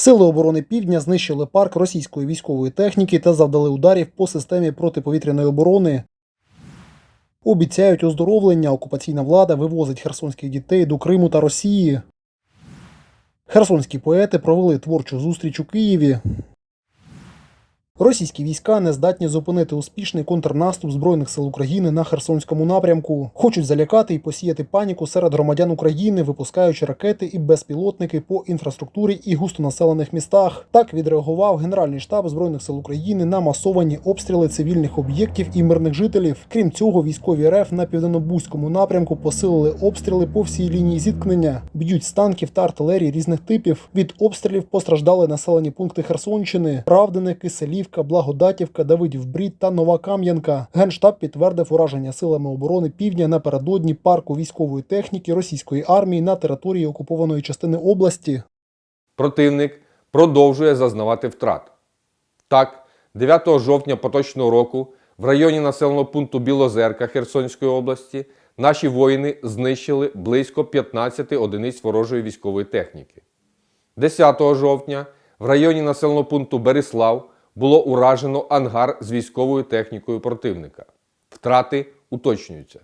Сили оборони Півдня знищили парк російської військової техніки та завдали ударів по системі протиповітряної оборони. Обіцяють оздоровлення. Окупаційна влада вивозить херсонських дітей до Криму та Росії. Херсонські поети провели творчу зустріч у Києві. Російські війська не здатні зупинити успішний контрнаступ Збройних сил України на Херсонському напрямку. Хочуть залякати і посіяти паніку серед громадян України, випускаючи ракети і безпілотники по інфраструктурі і густонаселених містах. Так відреагував Генеральний штаб Збройних сил України на масовані обстріли цивільних об'єктів і мирних жителів. Крім цього, військові РФ на південнобузькому напрямку посилили обстріли по всій лінії зіткнення, б'ють з танків та артилерії різних типів. Від обстрілів постраждали населені пункти Херсонщини, Правдине, Киселівка, Благодатівка, Давидів Брід та Нова Кам'янка. Генштаб підтвердив ураження силами оборони Півдня напередодні парку військової техніки російської армії на території окупованої частини області. Противник продовжує зазнавати втрат. Так, 9 жовтня поточного року в районі населеного пункту Білозерка Херсонської області наші воїни знищили близько 15 одиниць ворожої військової техніки. 10 жовтня в районі населеного пункту Берислав було уражено ангар з військовою технікою противника. Втрати уточнюються.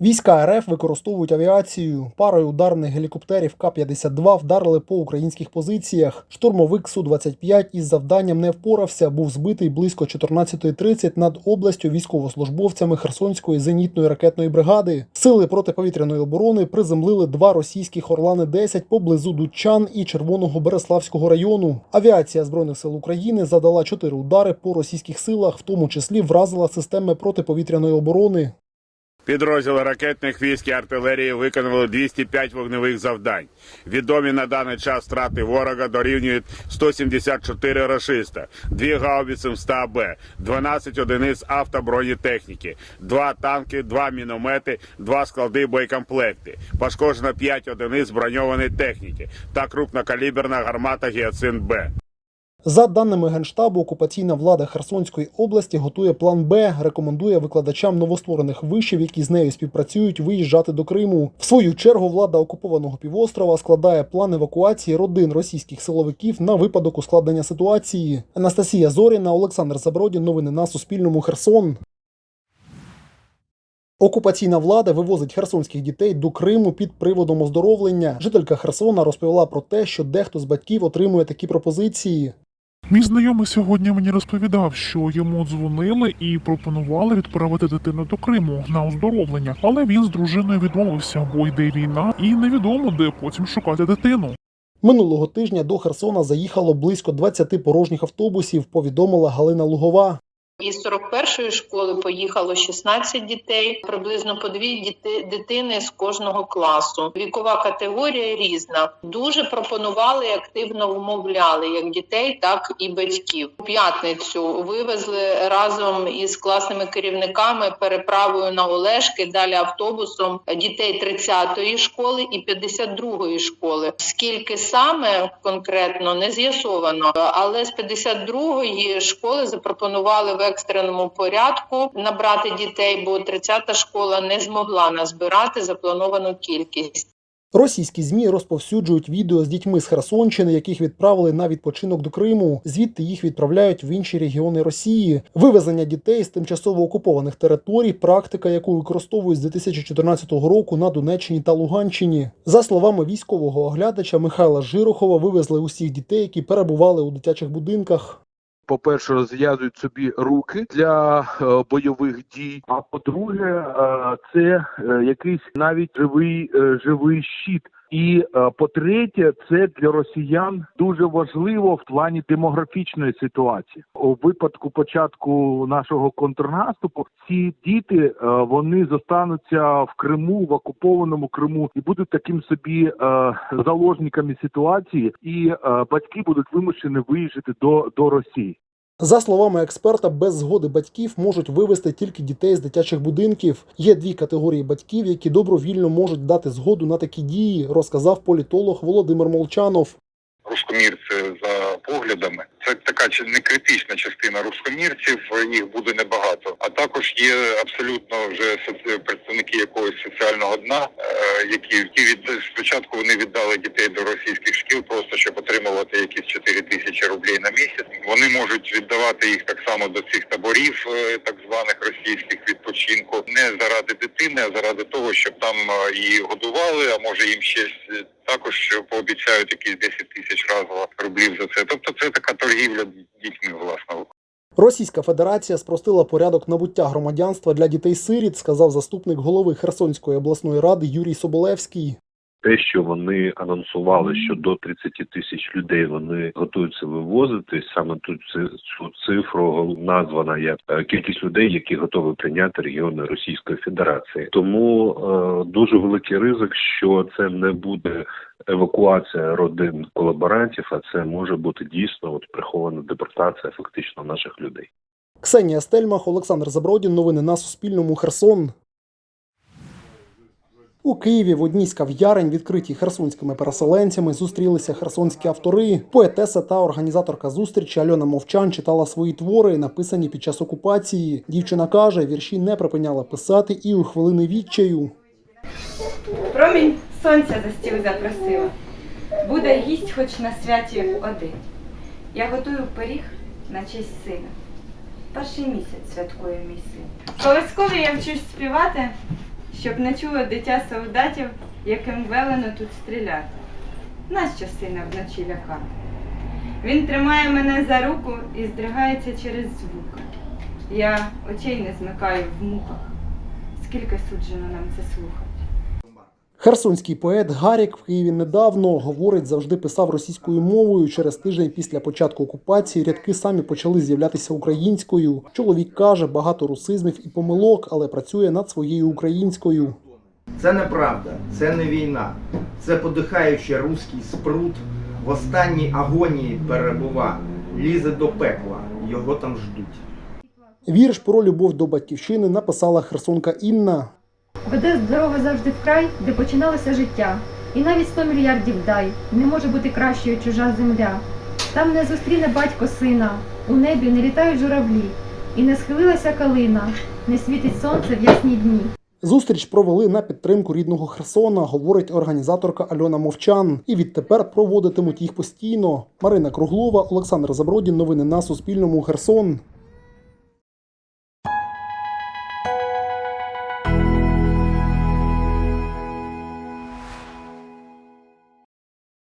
Війська РФ використовують авіацію. Парою ударних гелікоптерів К-52 вдарили по українських позиціях. Штурмовик Су-25 із завданням не впорався, був збитий близько 14.30 над областю військовослужбовцями Херсонської зенітної ракетної бригади. Сили протиповітряної оборони приземлили два російських Орлани-10 поблизу Дудчан і Червоного Береславського району. Авіація збройних сил України задала чотири удари по російських силах, в тому числі вразила системи протиповітряної оборони. Підрозділи ракетних військ і артилерії виконали 205 вогневих завдань. Відомі на даний час втрати ворога дорівнюють 174 рашиста, 2 гаубиці МСТА-Б, 12 одиниць автобронетехніки, 2 танки, 2 міномети, 2 склади боєкомплекти. Пошкоджено 5 одиниць броньованої техніки та крупнокаліберна гармата Гіацин-Б. За даними Генштабу, окупаційна влада Херсонської області готує план Б, рекомендує викладачам новостворених вишів, які з нею співпрацюють, виїжджати до Криму. В свою чергу влада окупованого півострова складає план евакуації родин російських силовиків на випадок ускладнення ситуації. Анастасія Зоріна, Олександр Забродін. Новини на Суспільному. Херсон. Окупаційна влада вивозить херсонських дітей до Криму під приводом оздоровлення. Жителька Херсона розповіла про те, що дехто з батьків отримує такі пропозиції. Мій знайомий сьогодні мені розповідав, що йому дзвонили і пропонували відправити дитину до Криму на оздоровлення, але він з дружиною відмовився, бо йде війна, і невідомо, де потім шукати дитину. Минулого тижня до Херсона заїхало близько 20 порожніх автобусів, повідомила Галина Лугова. Із 41-ї школи поїхало 16 дітей, приблизно по дві діти, дитини з кожного класу. Вікова категорія різна. Дуже пропонували активно вмовляли як дітей, так і батьків. У п'ятницю вивезли разом із класними керівниками переправою на Олешки, далі автобусом дітей 30-ї школи і 52-ї школи. Скільки саме конкретно не з'ясовано, але з 52-ї школи запропонували екстреному порядку набрати дітей, бо 30-та школа не змогла назбирати заплановану кількість. Російські змі розповсюджують відео з дітьми з Херсонщини, яких відправили на відпочинок до Криму. Звідти їх відправляють в інші регіони Росії. Вивезення дітей з тимчасово окупованих територій практика, яку використовують з 2014 року на Донеччині та Луганщині. За словами військового оглядача Михайла Жирохова, вивезли усіх дітей, які перебували у дитячих будинках. По-перше, розв'язують собі руки для е, бойових дій. А по-друге, е, це е, якийсь навіть живий живий щит. І по-третє, це для росіян дуже важливо в плані демографічної ситуації. У випадку початку нашого контрнаступу ці діти вони зостануться в Криму, в окупованому Криму, і будуть таким собі заложниками ситуації, і батьки будуть вимушені виїжджати до, до Росії. За словами експерта, без згоди батьків можуть вивести тільки дітей з дитячих будинків. Є дві категорії батьків, які добровільно можуть дати згоду на такі дії, розказав політолог Володимир Молчанов. Рускомірці за поглядами. Це така не критична частина рускомірців, їх буде небагато. А також є абсолютно вже представники якогось соціального дна, е, які ті від спочатку вони віддали дітей до російських шкіл, просто щоб отримувати якісь 4 тисячі рублей на місяць. Вони можуть віддавати їх так само до цих таборів, е, так званих російських відпочинку, не заради дитини, а заради того, щоб там е, її годували, а може їм ще е, також пообіцяють якісь 10 тисяч разово рублів за це. Тобто це така торгівля дітьми, власне. Російська Федерація спростила порядок набуття громадянства для дітей-сиріт, сказав заступник голови Херсонської обласної ради Юрій Соболевський. Те, що вони анонсували, що до 30 тисяч людей вони готуються вивозити. Саме тут цю цифру названа як е, кількість людей, які готові прийняти регіони Російської Федерації. Тому е, дуже великий ризик, що це не буде евакуація родин колаборантів, а це може бути дійсно от прихована депортація фактично наших людей. Ксенія Стельмах, Олександр Забродін. Новини на Суспільному. Херсон. У Києві в одній з кав'ярень, відкритій херсонськими переселенцями, зустрілися херсонські автори. Поетеса та організаторка зустрічі Альона Мовчан читала свої твори, написані під час окупації. Дівчина каже, вірші не припиняла писати і у хвилини відчаю. Промінь сонця за стіл запросила. Буде їсть хоч на святі один. Я готую пиріг на честь сина. Перший місяць святкує мій син. Колискові я вчусь співати, щоб не чуло дитя солдатів, яким велено тут стріляти. Нащо сина вночі лякати? Він тримає мене за руку і здригається через звук. Я очей не змикаю в муках. Скільки суджено нам це слухати? Херсонський поет Гарік в Києві недавно говорить, завжди писав російською мовою. Через тиждень після початку окупації рядки самі почали з'являтися українською. Чоловік каже, багато русизмів і помилок, але працює над своєю українською. Це неправда, це не війна. Це подихаючий руський спрут в останній агонії перебува, лізе до пекла, його там ждуть. Вірш про любов до батьківщини написала херсонка Інна. Веде дорога завжди в край, де починалося життя. І навіть сто мільярдів дай не може бути кращою чужа земля. Там не зустріне батько сина, у небі не літають журавлі, і не схилилася калина, не світить сонце в ясні дні. Зустріч провели на підтримку рідного Херсона, говорить організаторка Альона Мовчан. І відтепер проводитимуть їх постійно. Марина Круглова, Олександр Забродін. Новини на Суспільному. Херсон.